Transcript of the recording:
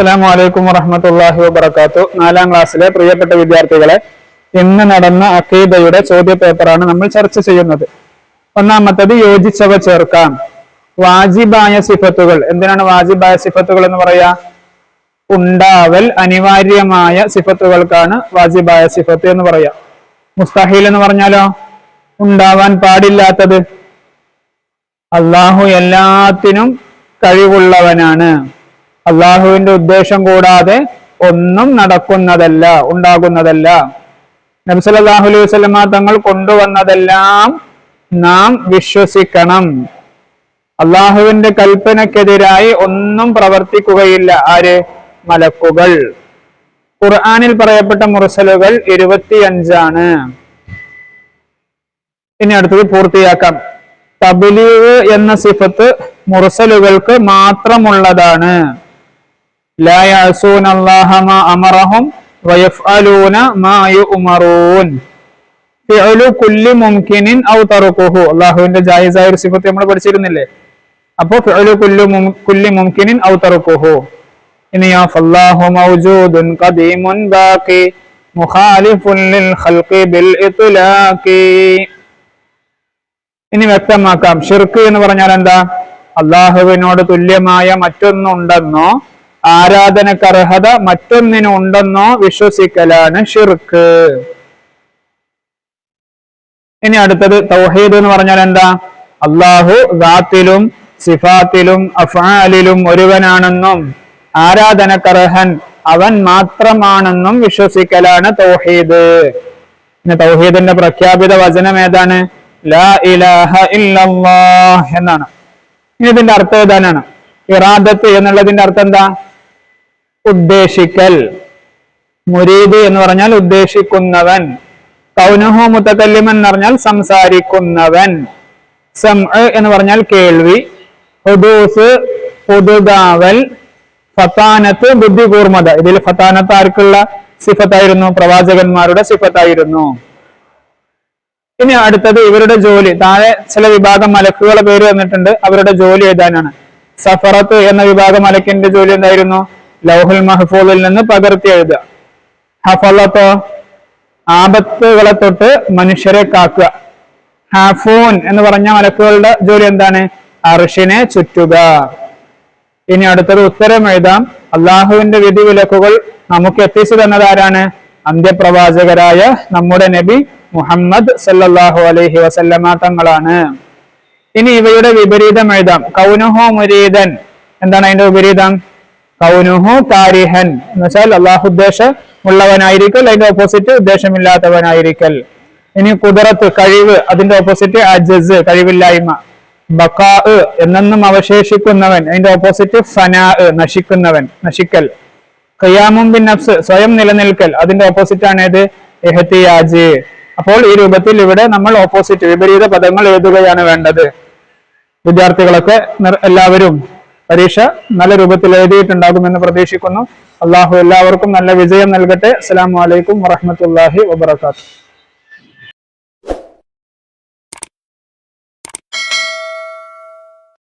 അസ്സാം വലൈക്കും വറഹമത്തല്ലാഹി വബർക്കാത്തു നാലാം ക്ലാസ്സിലെ പ്രിയപ്പെട്ട വിദ്യാർത്ഥികളെ ഇന്ന് നടന്ന അക്കീദയുടെ ചോദ്യ പേപ്പറാണ് നമ്മൾ ചർച്ച ചെയ്യുന്നത്. ഒന്നാമത്തത് യോജിച്ചവ ചേർക്കാം. വാജിബായ സിഫത്തുകൾ. എന്തിനാണ് വാജിബായ സിഫത്തുകൾ എന്ന് പറയാ? ഉണ്ടാവൽ അനിവാര്യമായ സിഫത്തുകൾക്കാണ് വാജിബായ സിഫത്ത് എന്ന് പറയാ. മുസ്താഹിൽ എന്ന് പറഞ്ഞാലോ? ഉണ്ടാവാൻ പാടില്ലാത്തത്. അള്ളാഹു എല്ലാത്തിനും കഴിവുള്ളവനാണ്. അള്ളാഹുവിന്റെ ഉദ്ദേശം കൂടാതെ ഒന്നും നടക്കുന്നതല്ല ഉണ്ടാകുന്നതല്ല. നബ്സലാഹു അലൈഹി വസ്ലമ തങ്ങൾ കൊണ്ടുവന്നതെല്ലാം നാം വിശ്വസിക്കണം. അള്ളാഹുവിന്റെ കൽപ്പനക്കെതിരായി ഒന്നും പ്രവർത്തിക്കുകയില്ല. ആര്? മലക്കുകൾ. ഖുർആാനിൽ പറയപ്പെട്ട മുറസലുകൾ ഇരുപത്തിയഞ്ചാണ്. ഇനി അടുത്തത് പൂർത്തിയാക്കാം. തബ്ലീഗ് എന്ന സിഫത്ത് മുർസലുകൾക്ക് മാത്രമുള്ളതാണ്. ലാ يعصون الله ما അമറഹും വയഫ്അലൂന മാ يؤمرون കുല്ലി മുംകിനിൻ ഔ തറുഖുഹു അല്ലാഹുവിന്റെ ജായിസായ ഒരു സിഫത്ത് നമ്മൾ പഠിച്ചിരുന്നില്ലേ? അപ്പോ ഫിഅലു കുല്ലു മുംകിനിൻ ഔ തറുഖുഹു ഇനിയോ ഫല്ലാഹു മൗജൂദുൻ ഖദീമുൻ ബാഖി മുഖാലിഫുൻ ഖൽഖി ബിൽ ഇത്ലാഖി. ഇനി വ്യക്തമാക്കാം ഷിർക്ക് എന്ന് പറഞ്ഞാൽ എന്താ? അള്ളാഹുവിനോട് തുല്യമായ മറ്റൊന്നുണ്ടെന്നോ? ആരാധനക്കർഹത മറ്റൊന്നിനും ഉണ്ടെന്നോ വിശ്വസിക്കലാണ് ഷിർക്ക് ഇനി അടുത്തത് തൗഹീദ് എന്ന് പറഞ്ഞാൽ എന്താ? അള്ളാഹു ദാത്തിലും സിഫാത്തിലും അഫാലിലും ഒരുവനാണെന്നും ആരാധനക്കർഹൻ അവൻ മാത്രമാണെന്നും വിശ്വസിക്കലാണ് തൗഹീദ്. പിന്നെ തൗഹീദിന്റെ പ്രഖ്യാപിത വചനം ഏതാണ്? ലാ ഇലാഹ ഇല്ലല്ലാഹ് എന്നാണ്. ഇനി ഇതിന്റെ അർത്ഥം ഏതാനാണ്? ഇറാദത്ത് എന്നുള്ളതിന്റെ അർത്ഥം എന്താ? ഉദ്ദേശിക്കൽ. മുരീദ് എന്ന് പറഞ്ഞാൽ ഉദ്ദേശിക്കുന്നവൻ. കൗനഹു മുത്തക്കല്ലിമൻ എന്ന് പറഞ്ഞാൽ സംസാരിക്കുന്നവൻ. സം എന്ന് പറഞ്ഞാൽ കേൾവി. ഹുദൂസ് പുതുതാവൽ. ഫത്താനത്ത് ബുദ്ധിപൂർമത ഇതിൽ ഫത്താനത്ത് ആർക്കുള്ള സിഫത്തായിരുന്നു? പ്രവാചകന്മാരുടെ സിഫത്തായിരുന്നു. ഇനി അടുത്തത് ഇവരുടെ ജോലി. താഴെ ചില വിഭാഗം മലക്കുകളെ പേര് വന്നിട്ടുണ്ട് അവരുടെ ജോലി എഴുതാനാണ്. സഫറത്ത് എന്ന വിഭാഗം മലക്കിന്റെ ജോലി എന്തായിരുന്നു? ലൗഹുൽ മഹഫൂദിൽ നിന്ന് പകർത്തി എഴുതുക. ഹഫലത്തോ ആപത്തുകളെ തൊട്ട് മനുഷ്യരെ കാക്കുക. ഹാഫൂൻ എന്ന് പറഞ്ഞ മലക്കുകളുടെ ജോലി എന്താണ്? അർഷിനെ ചുറ്റുക. ഇനി അടുത്തത് ഉത്തരം എഴുതാം. അള്ളാഹുവിന്റെ വിധി വിലക്കുകൾ നമുക്ക് എത്തിച്ചു തന്നത് ആരാണ്? അന്ത്യപ്രവാചകരായ നമ്മുടെ നബി മുഹമ്മദ് സല്ലാഹു അലൈഹി വസല്ലമ തങ്ങളാണ്. ഇനി ഇവയുടെ വിപരീതം എഴുതാം. കൗനഹോ മുരീദൻ. എന്താണ് അതിന്റെ വിപരീതം? കൗനുഹു കാരിഹൻ. എന്ന് വെച്ചാൽ അള്ളാഹു ഉദ്ദേശം ഉള്ളവനായിരിക്കൽ അതിന്റെ ഓപ്പോസിറ്റ് ഉദ്ദേശമില്ലാത്തവനായിരിക്കൽ. ഇനി കുതിരത്ത് കഴിവ് അതിന്റെ ഓപ്പോസിറ്റ് അജസ് കഴിവില്ലായ്മ. ബക്കാ എന്നെന്നും അവശേഷിക്കുന്നവൻ അതിന്റെ ഓപ്പോസിറ്റ് ഫനാ നശിക്കുന്നവൻ നശിക്കൽ. ഖിയാമും ബിൻ നഫ്സ് സ്വയം നിലനിൽക്കൽ അതിന്റെ ഓപ്പോസിറ്റ് ആണ് ഏത് എഹത്തിയാജ് അപ്പോൾ ഈ രൂപത്തിൽ ഇവിടെ നമ്മൾ ഓപ്പോസിറ്റ് വിപരീത പദങ്ങൾ എഴുതുകയാണ് വേണ്ടത്. വിദ്യാർത്ഥികളൊക്കെ എല്ലാവരും പരീക്ഷ നല്ല രൂപത്തിൽ എഴുതിയിട്ടുണ്ടാകുമെന്ന് പ്രതീക്ഷിക്കുന്നു. അള്ളാഹു എല്ലാവർക്കും നല്ല വിജയം നൽകട്ടെ. അസ്സാം അലൈക്കും വറഹ്മത്തുള്ളാഹി വബറകാതുഹു.